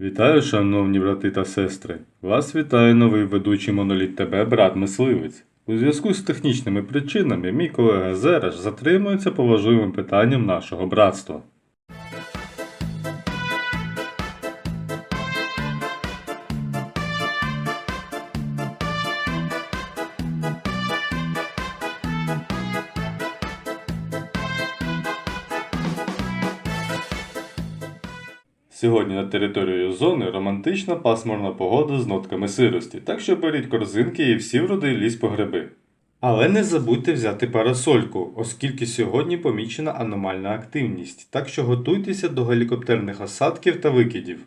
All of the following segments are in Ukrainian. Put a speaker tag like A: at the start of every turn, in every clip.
A: Вітаю, шановні брати та сестри! Вас вітає новий ведучий моноліт ТБ брат мисливець. У зв'язку з технічними причинами мій колега Зереш затримується по важливим питанням нашого братства. Сьогодні на території зони романтична пасмурна погода з нотками сирості, так що беріть корзинки і всі в родий ліс по гриби. Але не забудьте взяти парасольку, оскільки сьогодні помічена аномальна активність, так що готуйтеся до гелікоптерних осадків та викидів.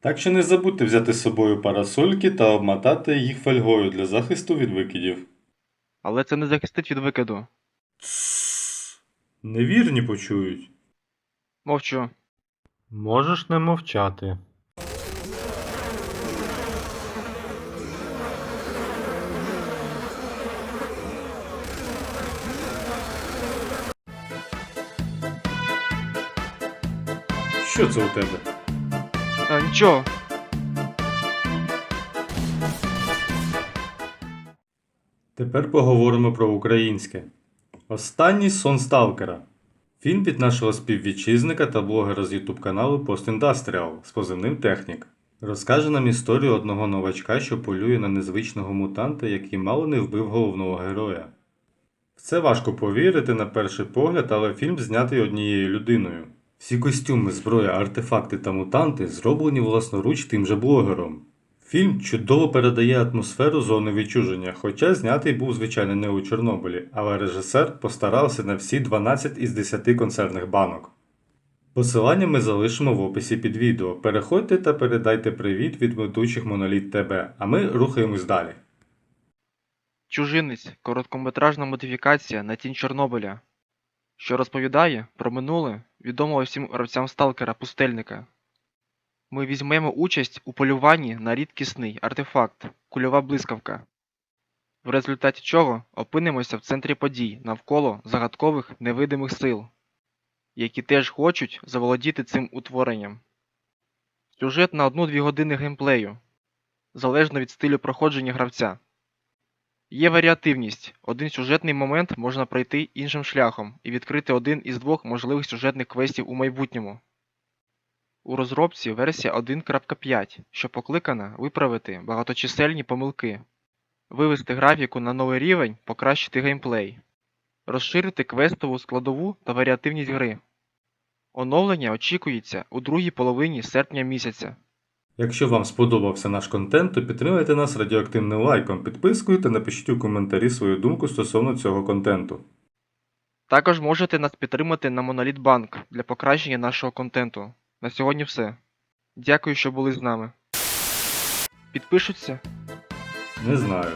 A: Так що не забудьте взяти з собою парасольки та обмотати їх фольгою для захисту від викидів.
B: Але це не захистить від викиду.
A: Невірні почують.
B: Мовчу.
C: Можеш не мовчати.
A: Що це у тебе?
B: А, нічого.
A: Тепер поговоримо про українське. Останній сон Сталкера. Фільм від нашого співвітчизника та блогера з YouTube каналу Industrial з позивним Технік. Розкаже нам історію одного новачка, що полює на незвичного мутанта, який мало не вбив головного героя. В це важко повірити на перший погляд, але фільм знятий однією людиною. Всі костюми, зброя, артефакти та мутанти зроблені власноруч тим же блогером. Фільм чудово передає атмосферу зони відчуження, хоча знятий був, звичайно, не у Чорнобилі, але режисер постарався на всі 12 із 10 консервних банок. Посилання ми залишимо в описі під відео. Переходьте та передайте привіт від ведучих Моноліт ТБ, а ми рухаємось далі.
B: Чужинець короткометражна модифікація на тінь Чорнобиля, що розповідає про минуле відомого всім гравцям сталкера пустельника. Ми візьмемо участь у полюванні на рідкісний артефакт кульова блискавка, в результаті чого опинимося в центрі подій навколо загадкових невидимих сил, які теж хочуть заволодіти цим утворенням. Сюжет на 1-2 години геймплею, залежно від стилю проходження гравця. Є варіативність. Один сюжетний момент можна пройти іншим шляхом і відкрити один із двох можливих сюжетних квестів у майбутньому. У розробці версія 1.5, що покликана виправити багаточисельні помилки, вивести графіку на новий рівень, покращити геймплей, розширити квестову складову та варіативність гри. Оновлення очікується у другій половині серпня місяця.
A: Якщо вам сподобався наш контент, то підтримайте нас радіоактивним лайком, підпискою та напишіть у коментарі свою думку стосовно цього контенту.
B: Також можете нас підтримати на Monolith Bank для покращення нашого контенту. На сьогодні все. Дякую, що були з нами. Підпишуться?
A: Не знаю.